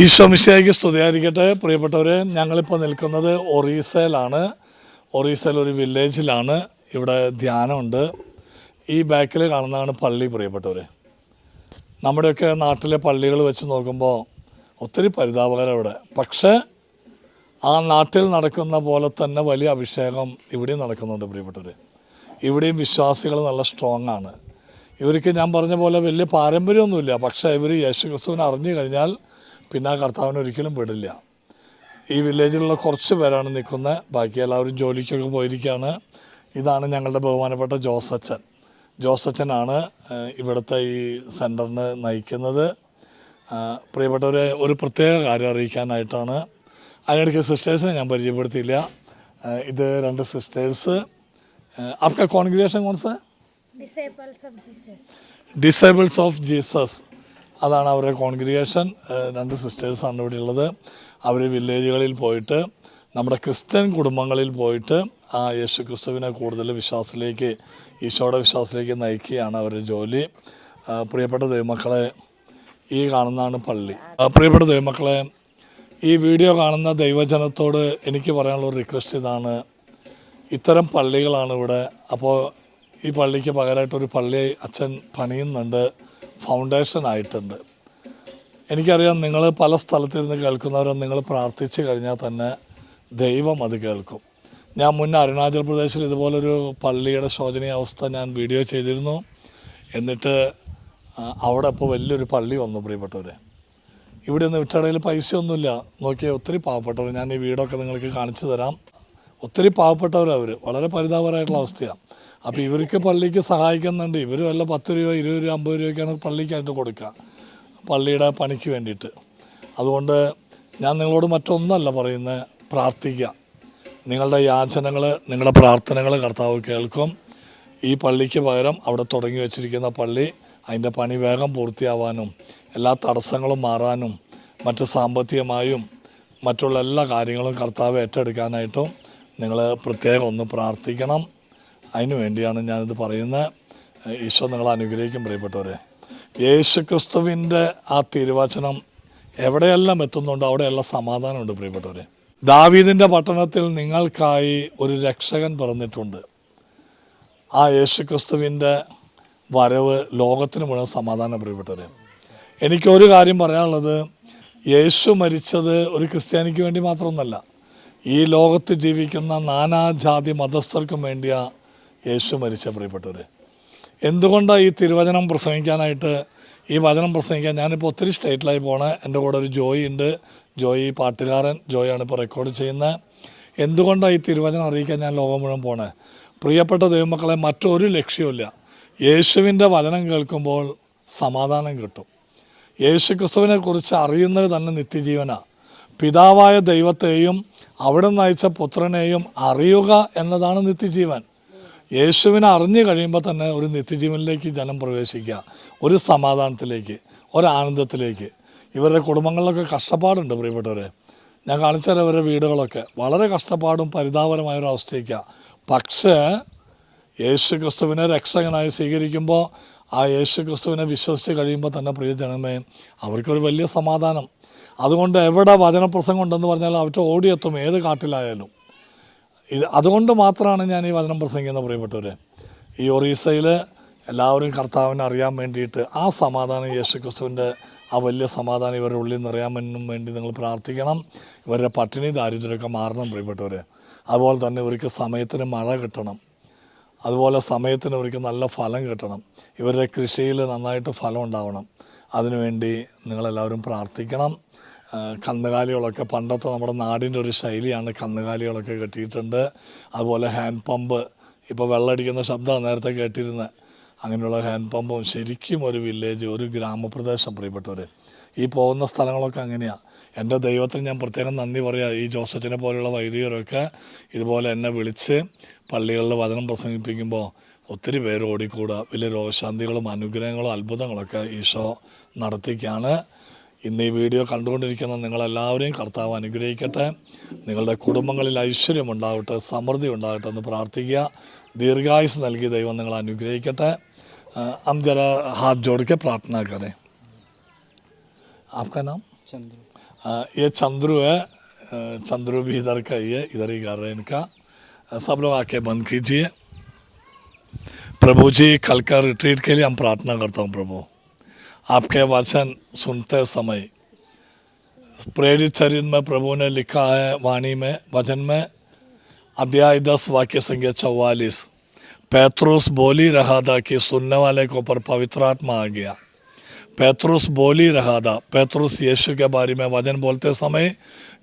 ഈശോ മിശിഹായ്ക്ക് സ്തുതിയായിരിക്കട്ടെ. പ്രിയപ്പെട്ടവരെ ഞങ്ങളിപ്പോൾ നിൽക്കുന്നത് ഒറീസയിലാണ്. ഒറീസയിൽ ഒരു വില്ലേജിലാണ്. ഇവിടെ ധ്യാനമുണ്ട്. ഈ ബാക്കിൽ കാണുന്നതാണ് പള്ളി പ്രിയപ്പെട്ടവരെ. നമ്മുടെയൊക്കെ നാട്ടിലെ പള്ളികൾ വെച്ച് നോക്കുമ്പോൾ ഒത്തിരി പരിതാപകരം ഇവിടെ പക്ഷേ ആ നാട്ടിൽ നടക്കുന്ന പോലെ തന്നെ വലിയ അഭിഷേകം ഇവിടെയും നടക്കുന്നുണ്ട് പ്രിയപ്പെട്ടവർ ഇവിടെയും വിശ്വാസികൾ നല്ല സ്ട്രോങ് ആണ്. ഇവർക്ക് ഞാൻ പറഞ്ഞ പോലെ വലിയ പാരമ്പര്യമൊന്നുമില്ല. പക്ഷേ ഇവർ യേശുക്രിസ്തുവിനെ അറിഞ്ഞു കഴിഞ്ഞാൽ പിന്നെ ആ കർത്താവിനെ ഒരിക്കലും വിടില്ല ഈ വില്ലേജിലുള്ള കുറച്ച് പേരാണ് നിൽക്കുന്നത് ബാക്കി എല്ലാവരും ജോലിക്കൊക്കെ പോയിരിക്കുകയാണ് ഇതാണ് ഞങ്ങളുടെ ബഹുമാനപ്പെട്ട ജോസച്ചൻ ജോസച്ചനാണ് ഏഹ്, ഇവിടുത്തെ ഈ സെൻറ്ററിന് നയിക്കുന്നത് ആഹ്, പ്രിയപ്പെട്ടവരെ ഒരു പ്രത്യേക കാര്യം അറിയിക്കാനായിട്ടാണ് അതിനിടയ്ക്ക് സിസ്റ്റേഴ്സിനെ ഞാൻ പരിചയപ്പെടുത്തിയില്ല ആഹ്, ഇത് രണ്ട് സിസ്റ്റേഴ്സ് आपका കോൺഗ്രിഗേഷൻ कौन सा है? disciples of അതാണ് അവരുടെ കോൺഗ്രിഗേഷൻ. രണ്ട് സിസ്റ്റേഴ്സാണ് ഇവിടെ ഉള്ളത്. അവർ വില്ലേജുകളിൽ പോയിട്ട് നമ്മുടെ ക്രിസ്ത്യൻ കുടുംബങ്ങളിൽ പോയിട്ട് ആ യേശു ക്രിസ്തുവിനെ കൂടുതൽ വിശ്വാസത്തിലേക്ക് ഈശോയുടെ വിശ്വാസത്തിലേക്ക് നയിക്കുകയാണ് അവരുടെ ജോലി. പ്രിയപ്പെട്ട ദൈവമക്കളെ ഈ കാണുന്നതാണ് പള്ളി. പ്രിയപ്പെട്ട ദൈവമക്കളെ ഈ വീഡിയോ കാണുന്ന ദൈവജനത്തോട് എനിക്ക് പറയാനുള്ള ഒരു റിക്വസ്റ്റ് ഇതാണ്. ഇത്തരം പള്ളികളാണ് ഇവിടെ. അപ്പോൾ ഈ പള്ളിക്ക് പകരമായിട്ട് ഒരു പള്ളി അച്ഛൻ പണിയുന്നുണ്ട്. ഫൗണ്ടേഷൻ ആയിട്ടുണ്ട്. എനിക്കറിയാം നിങ്ങൾ പല സ്ഥലത്തിരുന്ന് കേൾക്കുന്നവരും നിങ്ങൾ പ്രാർത്ഥിച്ചു കഴിഞ്ഞാൽ തന്നെ ദൈവം അത് കേൾക്കും. ഞാൻ മുന്നേ അരുണാചൽ പ്രദേശിൽ ഇതുപോലൊരു പള്ളിയുടെ ശോചനീയ അവസ്ഥ ഞാൻ വീഡിയോ ചെയ്തിരുന്നു. എന്നിട്ട് അവിടെ ഇപ്പോൾ വലിയൊരു പള്ളി വന്നു പ്രിയപ്പെട്ടവരെ. ഇവിടെ നിന്ന് വിട്ടടയിൽ പൈസയൊന്നുമില്ല. നോക്കിയാൽ ഒത്തിരി പാവപ്പെട്ടവർ. ഞാൻ ഈ വീടൊക്കെ നിങ്ങൾക്ക് കാണിച്ചു തരാം. ഒത്തിരി പാവപ്പെട്ടവരവർ വളരെ പരിതാപകരമായിട്ടുള്ള അവസ്ഥയാണ് അപ്പോൾ ഇവർക്ക് പള്ളിക്ക് സഹായിക്കുന്നുണ്ട്. ഇവർ വല്ല പത്ത് രൂപ ഇരുപത് രൂപ അമ്പത് രൂപയ്ക്കാണ് പള്ളിക്ക് പള്ളിക്കായിട്ട് കൊടുക്കുക. പള്ളിയുടെ പണിക്ക് വേണ്ടിയിട്ട്. അതുകൊണ്ട് ഞാൻ നിങ്ങളോട് മറ്റൊന്നല്ല പറയുന്നത് പ്രാർത്ഥിക്കുക. നിങ്ങളുടെ യാചനകൾ നിങ്ങളുടെ പ്രാർത്ഥനകൾ കർത്താവ് കേൾക്കും. ഈ പള്ളിക്ക് പകരം അവിടെ തുടങ്ങി വെച്ചിരിക്കുന്ന പള്ളി അതിന്റെ പണി വേഗം പൂർത്തിയാവാനും എല്ലാ തടസ്സങ്ങളും മാറാനും മറ്റ് സാമ്പത്തികമായും മറ്റുള്ള എല്ലാ കാര്യങ്ങളും കർത്താവ് ഏറ്റെടുക്കാനായിട്ടും നിങ്ങൾ പ്രത്യേകം ഒന്ന് പ്രാർത്ഥിക്കണം. അതിനു വേണ്ടിയാണ് ഞാനിത് പറയുന്നത്. ഈശോ നിങ്ങളെ അനുഗ്രഹിക്കും പ്രിയപ്പെട്ടവരെ. യേശു ക്രിസ്തുവിന്റെ ആ തിരുവചനം എവിടെയെല്ലാം എത്തുന്നുണ്ടോ അവിടെയെല്ലാം സമാധാനമുണ്ട് പ്രിയപ്പെട്ടവരെ. ദാവീദിന്റെ പട്ടണത്തിൽ നിങ്ങൾക്കായി ഒരു രക്ഷകൻ പറഞ്ഞിട്ടുണ്ട് ആ യേശു ക്രിസ്തുവിന്റെ വരവ് ലോകത്തിന് മുഴുവൻ സമാധാനം പ്രിയപ്പെട്ടവരെ. എനിക്കൊരു കാര്യം പറയാനുള്ളത്. യേശു മരിച്ചത് ഒരു ക്രിസ്ത്യാനിക്ക് വേണ്ടി മാത്രമൊന്നല്ല. ഈ ലോകത്ത് ജീവിക്കുന്ന നാനാജാതി മതസ്ഥർക്കും വേണ്ടിയാ യേശു മരിച്ച പ്രിയപ്പെട്ടവരെ. എന്തുകൊണ്ടാണ് ഈ തിരുവചനം പ്രസംഗിക്കാനായിട്ട് ഈ വചനം പ്രസംഗിക്കാൻ ഞാനിപ്പോൾ ഒത്തിരി സ്റ്റേറ്റിലായി പോണേ. എന്റെ കൂടെ ഒരു ജോയി ഉണ്ട്. ജോയി പാട്ടുകാരൻ. ജോയാണ് ഇപ്പോൾ റെക്കോർഡ് ചെയ്യുന്നത് എന്തുകൊണ്ടാണ് ഈ തിരുവചനം അറിയിക്കാൻ ഞാൻ ലോകം മുഴുവൻ പോണേ? പ്രിയപ്പെട്ട ദൈവമക്കളെ മറ്റൊരു ലക്ഷ്യമില്ല യേശുവിന്റെ വചനം കേൾക്കുമ്പോൾ സമാധാനം കിട്ടും. യേശു ക്രിസ്തുവിനെ കുറിച്ച് അറിയുന്നത് തന്നെ നിത്യജീവനാണ് പിതാവായ ദൈവത്തെയും അവിടെ നിന്ന് അയച്ച പുത്രനെയും അറിയുക എന്നതാണ് നിത്യജീവൻ. യേശുവിനെ അറിഞ്ഞു കഴിയുമ്പോൾ തന്നെ ഒരു നിത്യജീവനിലേക്ക് ജനം പ്രവേശിക്കുക ഒരു സമാധാനത്തിലേക്ക് ഒരാനന്ദത്തിലേക്ക് ഇവരുടെ കുടുംബങ്ങളിലൊക്കെ കഷ്ടപ്പാടുണ്ട് പ്രിയപ്പെട്ടവരെ. ഞാൻ കാണിച്ചു തരാം ഇവരുടെ വീടുകളൊക്കെ. വളരെ കഷ്ടപ്പാടും പരിതാപരമായ ഒരു അവസ്ഥയ്ക്കാണ് പക്ഷേ യേശു ക്രിസ്തുവിനെ രക്ഷകനായി സ്വീകരിക്കുമ്പോൾ ആ യേശു ക്രിസ്തുവിനെ വിശ്വസിച്ച് കഴിയുമ്പോൾ തന്നെ പ്രിയ ജനമേ അവർക്കൊരു വലിയ സമാധാനം. അതുകൊണ്ട് എവിടെ വചനപ്രസംഗം ഉണ്ടെന്ന് പറഞ്ഞാൽ അവർ ഓടിയെത്തും. ഏത് കാട്ടിലായാലും. ഇത് അതുകൊണ്ട് മാത്രമാണ് ഞാൻ ഈ വചനം പ്രസംഗിക്കുന്നത് പ്രിയപ്പെട്ടവരെ. ഈ ഒറീസയിൽ എല്ലാവരും കർത്താവിനെ അറിയാൻ വേണ്ടിയിട്ട് ആ സമാധാനം യേശു ക്രിസ്തുവിന്റെ ആ വലിയ സമാധാനം ഇവരുടെ ഉള്ളിൽ നിറയാമെന്നും വേണ്ടി നിങ്ങൾ പ്രാർത്ഥിക്കണം. ഇവരുടെ പട്ടിണി ദാരിദ്ര്യമൊക്കെ മാറണം പ്രിയപ്പെട്ടവരെ. അതുപോലെ തന്നെ ഇവർക്ക് സമയത്തിന് മഴ കിട്ടണം. അതുപോലെ സമയത്തിന് ഇവർക്ക് നല്ല ഫലം കിട്ടണം. ഇവരുടെ കൃഷിയിൽ നന്നായിട്ട് ഫലം ഉണ്ടാവണം. അതിനുവേണ്ടി നിങ്ങളെല്ലാവരും പ്രാർത്ഥിക്കണം. കന്നുകാലികളൊക്കെ പണ്ടത്തെ നമ്മുടെ നാടിന്റെ ഒരു ശൈലിയാണ് കന്നുകാലികളൊക്കെ കെട്ടിയിട്ടുണ്ട്. അതുപോലെ ഹാൻഡ് പമ്പ് ഇപ്പോൾ വെള്ളമടിക്കുന്ന ശബ്ദമാണ് നേരത്തെ കേട്ടിരുന്നത്. അങ്ങനെയുള്ള ഹാൻഡ് പമ്പും ശരിക്കും ഒരു വില്ലേജ് ഒരു ഗ്രാമപ്രദേശം പ്രിയപ്പെട്ടവർ ഈ പോകുന്ന സ്ഥലങ്ങളൊക്കെ അങ്ങനെയാണ് എന്റെ ദൈവത്തിന് ഞാൻ പ്രത്യേകം നന്ദി പറയാം. ഈ ജോസഫിനെ പോലെയുള്ള വൈദികരൊക്കെ ഇതുപോലെ എന്നെ വിളിച്ച് പള്ളികളിൽ വചനം പ്രസംഗിപ്പിക്കുമ്പോൾ ഒത്തിരി പേര് ഓടിക്കൂടുക വലിയ രോഗശാന്തികളും അനുഗ്രഹങ്ങളും അത്ഭുതങ്ങളൊക്കെ ഈശോ നടത്തിക്കാണ്. ഇന്ന് ഈ വീഡിയോ കണ്ടുകൊണ്ടിരിക്കുന്ന നിങ്ങളെല്ലാവരെയും കർത്താവ് അനുഗ്രഹിക്കട്ടെ നിങ്ങളുടെ കുടുംബങ്ങളിൽ ഐശ്വര്യം ഉണ്ടാവട്ടെ സമൃദ്ധി ഉണ്ടാകട്ടെ എന്ന് പ്രാർത്ഥിക്കുക ദീർഘായുസ് നൽകി ദൈവം നിങ്ങളെ അനുഗ്രഹിക്കട്ടെ हम जरा हाथ जोड़ के प्रार्थना करें आपका नाम चंद्र आ, ये चंद्रू है आ, चंद्रू भी इधर का ही है इधर ही घर है इनका आ, सब लोग आके बंद कीजिए प्रभु जी कल का रिट्रीट के लिए हम प्रार्थना करता हूँ प्रभु आपके वचन सुनते समय, प्रेरित चरित्र में प्रभु ने लिखा है वाणी में, वचन में, अध्याय दस, वाक्य संख्या चौवालीस, पैत्रुस बोल ही रहा था कि सुनने वाले के ऊपर पवित्र आत्मा आ गया। पैत्रुस बोल ही रहा था पैत्रुस यीशु के बारे में वचन बोलते समय,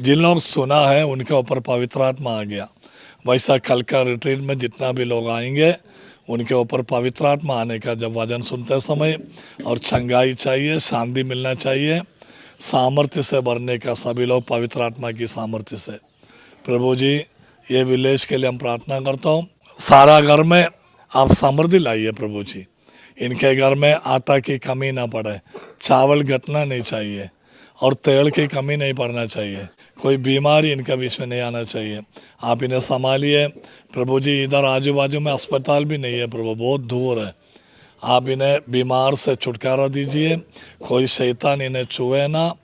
जिन लोग सुना है उनके ऊपर पवित्र आत्मा आ गया। वैसा कल का रिट्रीट में जितना भी लोग आएँगे उनके ऊपर पवित्र आत्मा आने का जब वज़न सुनते समय और चंगाई चाहिए, शांति मिलना चाहिए, सामर्थ्य से भरने का सभी लोग पवित्र आत्मा की सामर्थ्य से। प्रभु जी, ये विलेज के लिए हम प्रार्थना करता हूँ। सारा घर में आप समृद्धि लाइए प्रभु जी। इनके घर में आटा की कमी ना पड़े, चावल घटना नहीं चाहिए और तेल की कमी नहीं पड़ना चाहिए। कोई बीमारी इनके बीच में नहीं आना चाहिए। आप इन्हें संभालिए। प्रभु जी, इधर आजू बाजू में अस्पताल भी नहीं है प्रभु, बहुत दूर है। आप इन्हें बीमार से छुटकारा दीजिए। कोई शैतान इन्हें छुए ना।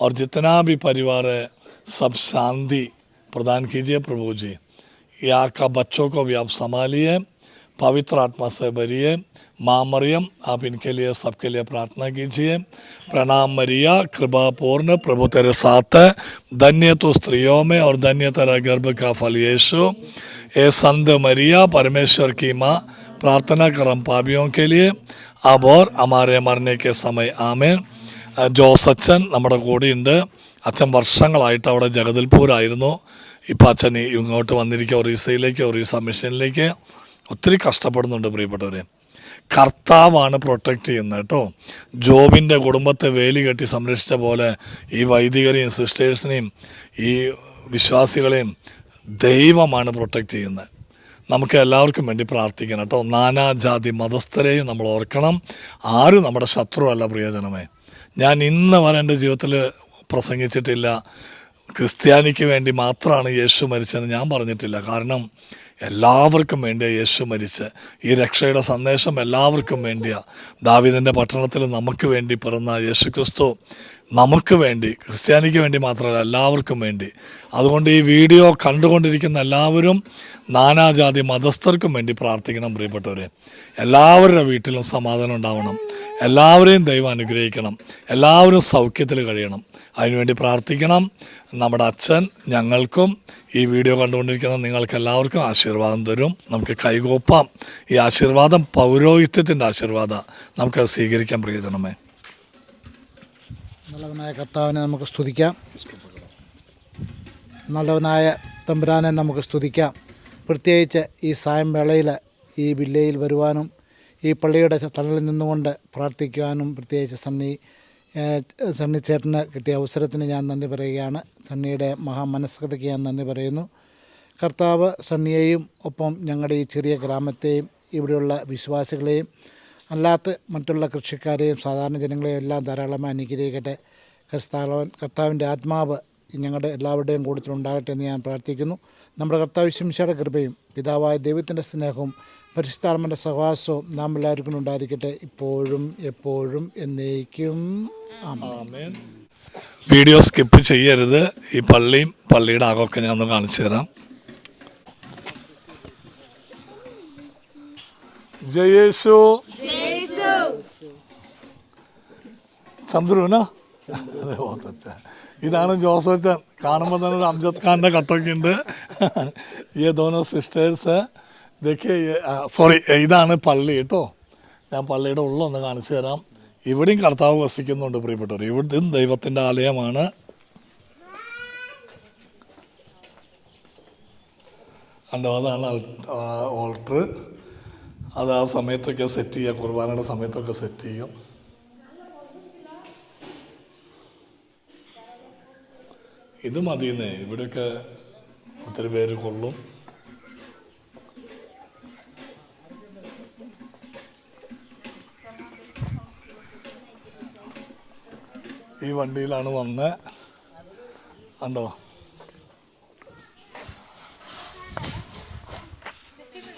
और जितना भी परिवार है, सब शांति प्रदान कीजिए प्रभु जी। यहाँ का बच्चों को भी आप संभालिए। पवित्र आत्मा से भरिए। माँ मरियम आप इनके लिए सबके लिए प्रार्थना कीजिए प्रणाम मरिया कृपा पूर्ण प्रभु तेरे साथ है धन्य तो स्त्रियों में और धन्य तेरा गर्भ का फल यीशु ए संत मरिया परमेश्वर की माँ प्रार्थना करम पापियों के लिए अब और हमारे मरने के समय ആമേൻ ജോസ് അച്ഛൻ നമ്മുടെ കൂടെയുണ്ട് അച്ഛൻ വർഷങ്ങളായിട്ട് അവിടെ ജഗദൽപൂരായിരുന്നു ഇപ്പം അച്ഛൻ ഈ ഇങ്ങോട്ട് വന്നിരിക്കുക ഒറീസയിലേക്ക് ഒറീസ മിഷനിലേക്ക് ഒത്തിരി കഷ്ടപ്പെടുന്നുണ്ട് പ്രിയപ്പെട്ടവരെ കർത്താവാണ് പ്രൊട്ടക്റ്റ് ചെയ്യുന്നത് കേട്ടോ. ജോബിന്റെ കുടുംബത്തെ വേലി കെട്ടി സംരക്ഷിച്ച പോലെ ഈ വൈദികരെയും സിസ്റ്റേഴ്സിനെയും ഈ വിശ്വാസികളെയും ദൈവമാണ് പ്രൊട്ടക്റ്റ് ചെയ്യുന്നത്. നമുക്ക് എല്ലാവർക്കും വേണ്ടി പ്രാർത്ഥിക്കണം കേട്ടോ. നാനാജാതി മതസ്ഥരെയും നമ്മൾ ഓർക്കണം. ആരും നമ്മുടെ ശത്രുവല്ല പ്രിയജനമേ. ഞാൻ ഇന്ന് വരെ എന്റെ ജീവിതത്തിൽ പ്രസംഗിച്ചിട്ടില്ല. ക്രിസ്ത്യാനിക്ക് വേണ്ടി മാത്രമാണ് യേശു മരിച്ചതെന്ന് ഞാൻ പറഞ്ഞിട്ടില്ല. കാരണം എല്ലാവർക്കും വേണ്ടിയ യേശു മരിച്ച്. ഈ രക്ഷയുടെ സന്ദേശം എല്ലാവർക്കും വേണ്ടിയാണ് ദാവിദിന്റെ പട്ടണത്തിൽ നമുക്ക് വേണ്ടി പിറന്ന യേശു ക്രിസ്തു നമുക്ക് വേണ്ടി ക്രിസ്ത്യാനിക്ക് വേണ്ടി മാത്രമല്ല എല്ലാവർക്കും വേണ്ടി. അതുകൊണ്ട് ഈ വീഡിയോ കണ്ടുകൊണ്ടിരിക്കുന്ന എല്ലാവരും നാനാജാതി മതസ്ഥർക്കും വേണ്ടി പ്രാർത്ഥിക്കണം പ്രിയപ്പെട്ടവരെ. എല്ലാവരുടെ വീട്ടിലും സമാധാനം ഉണ്ടാവണം. എല്ലാവരെയും ദൈവം അനുഗ്രഹിക്കണം. എല്ലാവരും സൗഖ്യത്തിൽ കഴിയണം. അതിനുവേണ്ടി പ്രാർത്ഥിക്കണം. നമ്മുടെ അച്ഛൻ ഞങ്ങൾക്കും ഈ വീഡിയോ കണ്ടുകൊണ്ടിരിക്കുന്ന നിങ്ങൾക്ക് എല്ലാവർക്കും ആശീർവാദം തരും. നമുക്ക് കൈകോപ്പാം. ഈ ആശീർവാദം പൗരോഹിത്യത്തിന്റെ ആശീർവാദം നമുക്ക് സ്വീകരിക്കാൻ പ്രിയജനമേ. നല്ലവനായ കർത്താവിനെ നമുക്ക് സ്തുതിക്കാം. നല്ലവനായ തമ്പുരാനെ നമുക്ക് സ്തുതിക്കാം. പ്രത്യേകിച്ച് ഈ സായം വേളയിൽ ഈ വില്ലയിൽ വരുവാനും ഈ പള്ളിയുടെ തണലിൽ നിന്നുകൊണ്ട് പ്രാർത്ഥിക്കുവാനും പ്രത്യേകിച്ച് സണ്ണി സണ്ണി ചേട്ടന് കിട്ടിയ അവസരത്തിന് ഞാൻ നന്ദി പറയുകയാണ്. സണ്ണിയുടെ മഹാമനസ്കതയ്ക്ക് ഞാൻ നന്ദി പറയുന്നു. കർത്താവ് സണ്ണിയെയും ഒപ്പം ഞങ്ങളുടെ ഈ ചെറിയ ഗ്രാമത്തെയും ഇവിടെയുള്ള വിശ്വാസികളെയും അല്ലാത്ത മറ്റുള്ള കൃഷിക്കാരെയും സാധാരണ ജനങ്ങളെയും എല്ലാം ധാരാളമായി അനുഗ്രഹിക്കട്ടെ. കർത്താവൻ കർത്താവിന്റെ ആത്മാവ് ഞങ്ങളുടെ എല്ലാവരുടെയും കൂട്ടത്തിലുണ്ടാകട്ടെ എന്ന് ഞാൻ പ്രാർത്ഥിക്കുന്നു. നമ്മുടെ കർത്താവ് ശിംഷയുടെ കൃപയും പിതാവായ ദൈവത്തിന്റെ സ്നേഹവും പരിശുദ്ധാർമ്മന്റെ സഹവാസവും നാം എല്ലാവർക്കും ഉണ്ടായിരിക്കട്ടെ. ഇപ്പോഴും എപ്പോഴും എന്നേക്കും. ആമേൻ. വീഡിയോ സ്കിപ്പ് ചെയ്യരുത്. ഈ പള്ളിയും പള്ളിയുടെ ആകൊക്കെ ഞാൻ ഒന്ന് കാണിച്ചു തരാം. ജയേശു. ചന്ദ്രുന ഇതാണ് ജോസഫ് കാണുമ്പോൾ തന്നെ ഒരു അംജദ് ഖാന്റെ കട്ടൊക്കെ ഉണ്ട്. ഈ ദോനോ സിസ്റ്റേഴ്സ് ഇതൊക്കെ സോറി ഇതാണ് പള്ളി കേട്ടോ. ഞാൻ പള്ളിയുടെ ഉള്ളൊന്ന് കാണിച്ചു തരാം. ഇവിടെയും കർത്താവ് വസിക്കുന്നുണ്ട് പ്രിയപ്പെട്ടവർ ഇവിടുത്തെ ദൈവത്തിന്റെ ആലയമാണ്. അല്ലോ അതാണ് ഓൾട്ടർ അത് ആ സമയത്തൊക്കെ സെറ്റ് ചെയ്യുക കുർബാനയുടെ സമയത്തൊക്കെ സെറ്റ് ചെയ്യും. ഇത് മതിയെന്നേ. ഇവിടെയൊക്കെ ഒത്തിരി പേര് കൊള്ളും. ഈ വണ്ടിയിലാണ് വന്ന്. കണ്ടോ?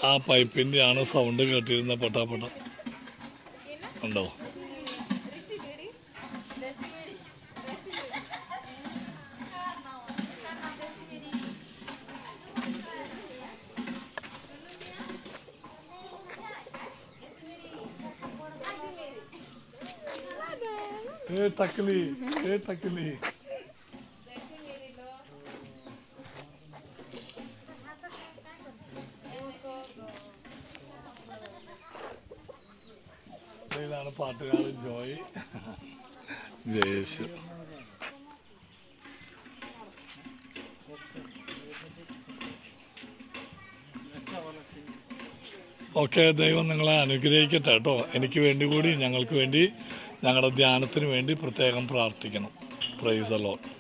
ആ പൈപ്പിന്റെ ആണ് സൗണ്ട് കേട്ടിരുന്ന പട്ടാപ്പട്ട ഉണ്ടോ ഏ ടക്കലി ഏ ടക്കലി ഇതാണ് പാട്ടുകാരൻ ജോയ്. ജയേശു. ഓക്കെ ദൈവം നിങ്ങളെ അനുഗ്രഹിക്കട്ടെ കേട്ടോ. എനിക്ക് വേണ്ടി കൂടി ഞങ്ങൾക്ക് വേണ്ടി ഞങ്ങളുടെ ധ്യാനത്തിന് വേണ്ടി പ്രത്യേകം പ്രാർത്ഥിക്കണം. Price allot